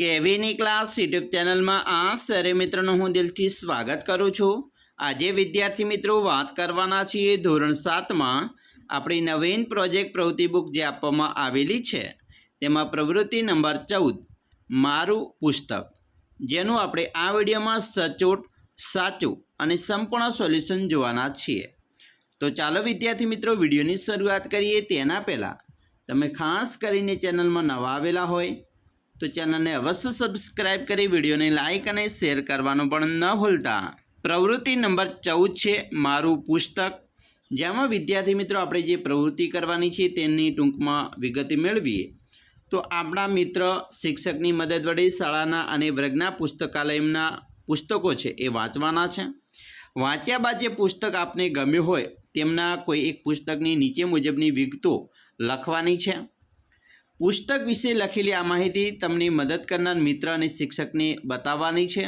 કેવીની class YouTube ચેનલમાં આ સરે મિત્રોનું હું દિલથી સ્વાગત કરું છું. આજે વિદ્યાર્થી મિત્રો વાત કરવાના છીએ ધોરણ સાતમાં આપણી નવીન પ્રોજેક્ટ પ્રવૃત્તિ બુક જે આપવામાં આવેલી છે, તેમાં પ્રવૃત્તિ નંબર ચૌદ, મારું પુસ્તક, જેનું આપણે આ વિડીયોમાં સચોટ, સાચું અને સંપૂર્ણ સોલ્યુશન જોવાના છીએ. તો ચાલો વિદ્યાર્થી મિત્રો વિડીયોની શરૂઆત કરીએ. તેના પહેલાં, તમે ખાસ કરીને ચેનલમાં નવા આવેલા હોય તો ચેનલને અવશ્ય સબસ્ક્રાઇબ કરી, વિડીયોને લાઇક અને શેર કરવાનું પણ ન ભૂલતા. પ્રવૃત્તિ નંબર ચૌદ છે, મારું પુસ્તક. જેમાં વિદ્યાર્થી મિત્રો આપણે જે પ્રવૃત્તિ કરવાની છે તેની ટૂંકમાં વિગત મેળવીએ. તો આપણા મિત્ર શિક્ષકની મદદ વડે શાળાના અને વર્ગના પુસ્તકાલયના પુસ્તકો છે એ વાંચવાના છે. વાંચ્યા બાદ જે પુસ્તક આપને ગમ્યું હોય તેમના કોઈ એક પુસ્તકની નીચે મુજબની વિગતો લખવાની છે. પુસ્તક વિશે લખેલી આ માહિતી તમને મદદ કરનાર મિત્ર અને શિક્ષકને બતાવવાની છે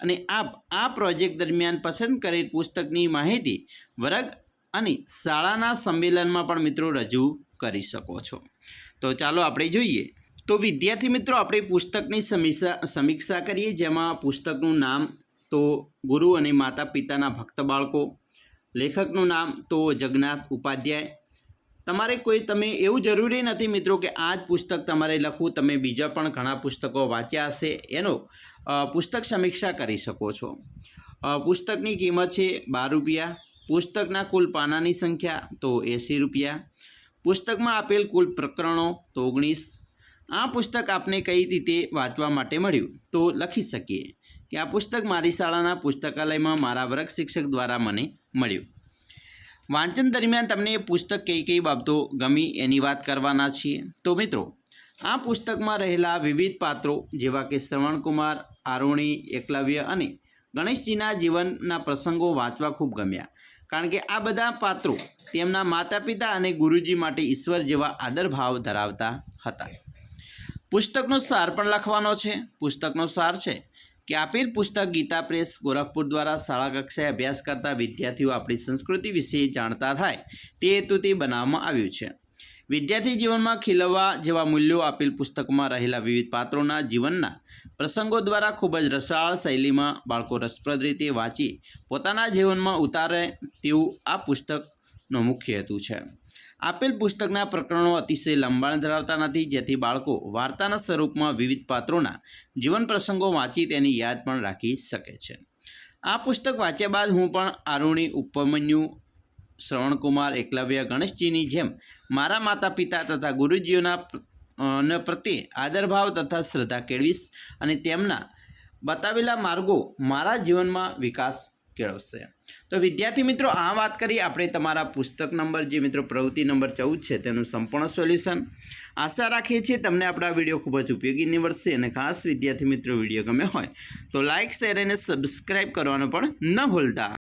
અને આપ આ પ્રોજેક્ટ દરમિયાન પસંદ કરેલ પુસ્તકની માહિતી વર્ગ અને શાળાના સંમેલનમાં પણ મિત્રો રજૂ કરી શકો છો. તો ચાલો આપણે જોઈએ. તો વિદ્યાર્થી મિત્રો, આપણે પુસ્તકની સમીક્ષા સમીક્ષા કરીએ. જેમાં પુસ્તકનું નામ તો ગુરુ અને માતા પિતાના ભક્ત બાળકો, લેખકનું નામ તો જગન્નાથ ઉપાધ્યાય તમારે કોઈ, તમે એવું જરૂરી નથી મિત્રો કે આ જ પુસ્તક તમારે લખવું, તમે બીજા પણ ઘણા પુસ્તકો વાંચ્યા હશે, એનો પુસ્તક સમીક્ષા કરી શકો છો. પુસ્તકની કિંમત છે બાર રૂપિયા, પુસ્તકના કુલ પાનાની સંખ્યા તો એંસી રૂપિયા, પુસ્તકમાં આપેલ કુલ પ્રકરણો તો ઓગણીસ, આ પુસ્તક આપને કઈ રીતે વાંચવા માટે મળ્યું તો લખી શકીએ કે આ પુસ્તક મારી શાળાના પુસ્તકાલયમાં મારા વર્ગ શિક્ષક દ્વારા મને મળ્યું. વાંચન દરમિયાન તમને એ પુસ્તક કઈ કઈ બાબતો ગમી એની વાત કરવાના છીએ? તો મિત્રો, આ પુસ્તકમાં રહેલા વિવિધ પાત્રો જેવા કે શ્રવણકુમાર આરુણી એકલવ્ય અને ગણેશજીના જીવનના પ્રસંગો વાંચવા ખૂબ ગમ્યા. કારણ કે આ બધા પાત્રો તેમના માતા પિતા અને ગુરુજી માટે ઈશ્વર જેવા આદરભાવ ધરાવતા હતા. પુસ્તકનો સાર પણ લખવાનો છે. પુસ્તકનો સાર છે. કે આપેલ પુસ્તક ગીતા પ્રેસ ગોરખપુર દ્વારા શાળા કક્ષાએ અભ્યાસ કરતા વિદ્યાર્થીઓ આપણી સંસ્કૃતિ વિશે જાણતા થાય તે હેતુથી બનાવવામાં આવ્યું છે. વિદ્યાર્થી જીવનમાં ખીલવવા જેવા મૂલ્યો આપેલ પુસ્તકમાં રહેલા વિવિધ પાત્રોના જીવનના પ્રસંગો દ્વારા ખૂબ જ રસાળ શૈલીમાં બાળકો રસપ્રદ રીતે વાંચી પોતાના જીવનમાં ઉતારે તેવું આ પુસ્તકનો મુખ્ય હેતુ છે. આપેલ પુસ્તકના પ્રકરણો અતિશય લંબાણ ધરાવતા નથી, જેથી બાળકો વાર્તાના સ્વરૂપમાં વિવિધ પાત્રોના જીવન પ્રસંગો વાંચી તેની યાદ પણ રાખી શકે છે. આ પુસ્તક વાંચ્યા બાદ હું પણ આરુણી ઉપમન્યુ, શ્રવણકુમાર, એકલવ્ય, ગણેશજીની જેમ મારા માતા પિતા તથા ગુરુજીઓના પ્રત્યે આદરભાવ તથા શ્રદ્ધા કેળવીશ અને તેમના બતાવેલા માર્ગો મારા જીવનમાં વિકાસ કેળવશે તો વિદ્યાર્થી મિત્રો, આ વાત કરી આપણે તમારા પુસ્તક નંબર જે મિત્રો પ્રવૃત્તિ નંબર ચૌદ છે, તેનું સંપૂર્ણ સોલ્યુશન. આશા રાખીએ છીએ તમને આપણા વીડિયો ખૂબ જ ઉપયોગી નીવડશે અને ખાસ વિદ્યાર્થી મિત્રો વીડિયો ગમે હોય તો લાઇક શેર અને સબસ્ક્રાઈબ કરવાનું પણ ન ભૂલતા.